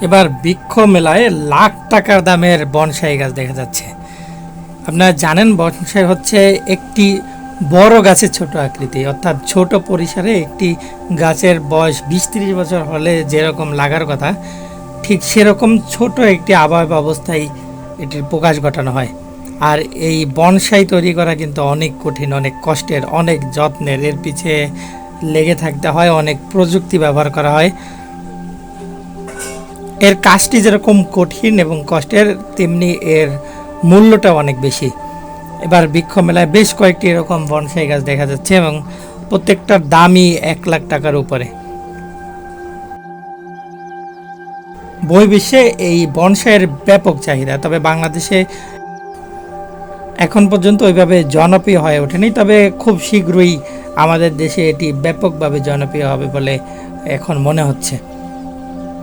এবার বৃক্ষ মেলায় লাখ টাকার দামের বনসাই গাছ দেখা যাচ্ছে। আপনারা জানেন বনসাই হচ্ছে একটি বড় গাছের ছোট আকৃতি, অর্থাৎ ছোট পরিসরে একটি গাছের বয়স বিশ ত্রিশ বছর হলে যেরকম লাগার কথা, ঠিক সেরকম ছোট একটি আবহাওয়া অবস্থায় এটির প্রকাশ ঘটানো হয়। আর এই বনসাই তৈরি করা কিন্তু অনেক কঠিন, অনেক কষ্টের, অনেক যত্নের। এর পিছে লেগে থাকতে হয়, অনেক প্রযুক্তি ব্যবহার করা হয়। এর কাজটি যেরকম কঠিন এবং কষ্টের, তেমনি এর মূল্যটা অনেক বেশি। এবার বৃক্ষ মেলায় বেশ কয়েকটি এরকম বনসাই গাছ দেখা যাচ্ছে এবং প্রত্যেকটার দামই এক লাখ টাকার উপরে। বহির্বিশ্বে এই বনসাইয়ের ব্যাপক চাহিদা, তবে বাংলাদেশে এখন পর্যন্ত ওইভাবে জনপ্রিয় হয়ে ওঠেনি। তবে খুব শীঘ্রই আমাদের দেশে এটি ব্যাপকভাবে জনপ্রিয় হবে বলে এখন মনে হচ্ছে।